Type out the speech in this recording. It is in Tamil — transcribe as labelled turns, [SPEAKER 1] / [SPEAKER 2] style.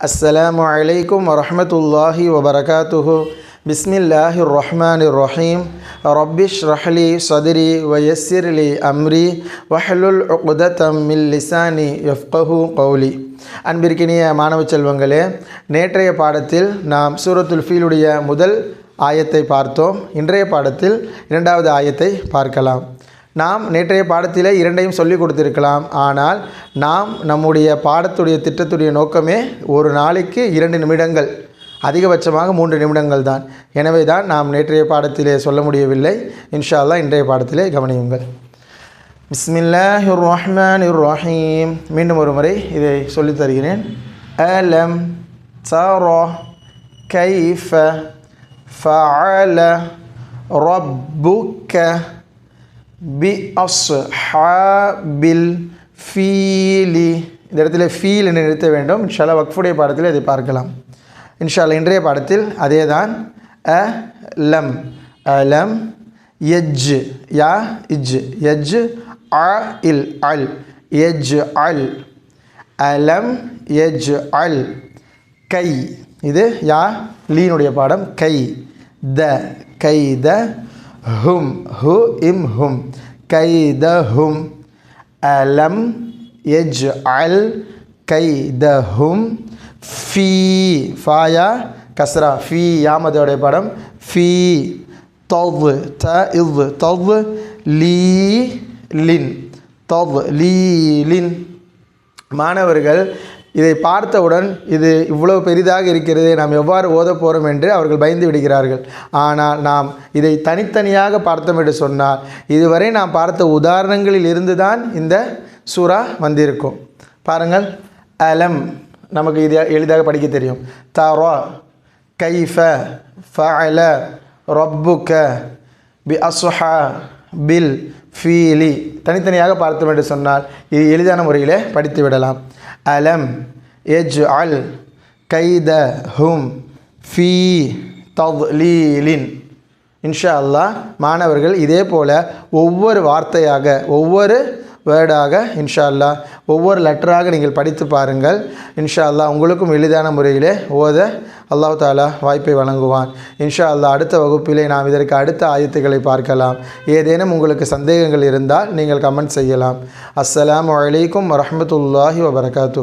[SPEAKER 1] السلام عليكم ورحمة الله وبركاته بسم الله الرحمن الرحيم رب اشرح لي صدري ويسر لي أمري واحلل عقدة من لساني يفقه قولي அன்பிற்கினிய மாணவ செல்வங்களே நேற்றைய பாடத்தில் நாம் சூரத்துல் ஃபீலுடைய முதல் ஆயத்தை பார்த்தோம் இன்றைய பாடத்தில் இரண்டாவது ஆயத்தை பார்க்கலாம் நாம் நேற்றைய பாடத்திலே இரண்டையும் சொல்லிக் கொடுத்திருக்கலாம். ஆனால் நாம் நம்முடைய பாடத்துடைய திட்டத்துடைய நோக்கமே ஒரு நாளைக்கு இரண்டு நிமிடங்கள் அதிகபட்சமாக மூன்று நிமிடங்கள் தான். எனவே தான் நாம் நேற்றைய பாடத்திலே சொல்ல முடியவில்லை. இன்ஷா அல்லாஹ் இன்றைய பாடத்திலே கவனியுங்கள். பிஸ்மில்லாஹிர் ரஹ்மானிர் ரஹீம் மீண்டும் ஒரு முறை இதை சொல்லித் தருகிறேன். அலம் தரா கைஃப ஃபஅல ரப்புக்க பி ஃபீலி இந்த இடத்துல ஃபீல் என்று நிறுத்த வேண்டும். இன்ஷால்லா வக்ஃபுடைய பாடத்தில் இதை பார்க்கலாம். இன்ஷால்லா இன்றைய பாடத்தில் அதே தான் அ லம் அலம். எஜ் யா இஜ் எஜ் அ இல் அல். எஜ் அல். அலம். எஜ் அல். கை. இது யா லீனுடைய பாடம். கை. த. கை த. ஹும் ஹு இம் ஹும். கைத ஹும் அலம் எஜ் அல் கைத ஹும் ஃபீ ஃபாயா கஸ்ரா. ஃபீ யாமதோடைய படம். ஃபீ தொவ் த இவ் தொவ் லீ லின். தொவ் லீ லின். மாணவர்கள் இதை பார்த்தவுடன் இது இவ்வளவு பெரிதாக இருக்கிறது நாம் எவ்வாறு ஓதப் போகிறோம் என்று அவர்கள் பயந்து விடுகிறார்கள். ஆனால் நாம் இதை தனித்தனியாக பார்த்தோம் என்று சொன்னால் இதுவரை நாம் பார்த்த உதாரணங்களில் இருந்து தான் இந்த சூறா வந்திருக்கும். பாருங்கள். அலம் நமக்கு இது எளிதாக படிக்க தெரியும். தரோ கைஃப ஃபல ரொப்புக்க பி அசுஹா பில் ஃபீலி. தனித்தனியாக பார்த்தோம் என்று சொன்னால் இது எளிதான முறையில் படித்து விடலாம். அலம் எஜ் அல் கைத ஹும் ஃபீ தவ்லீலின் இன்ஷா அல்லாஹ் மாணவர்கள் இதே போல் ஒவ்வொரு வார்த்தையாக ஒவ்வொரு வேர்டாக இன்ஷா அல்லா ஒவ்வொரு லெட்டராக நீங்கள் படித்து பாருங்கள். இன்ஷா அல்லாஹ் உங்களுக்கும் எளிதான முறையிலே ஓத அல்லாஹ் தாலா வாய்ப்பை வழங்குவான். இன்ஷா அல்லாஹ் அடுத்த வகுப்பிலே நாம் இதற்கு அடுத்த ஆயத்துக்களை பார்க்கலாம். ஏதேனும் உங்களுக்கு சந்தேகங்கள் இருந்தால் நீங்கள் கமெண்ட் செய்யலாம். அஸ்லாம் வலைக்கம் வரமத்துல்லாஹி வபரகாத்து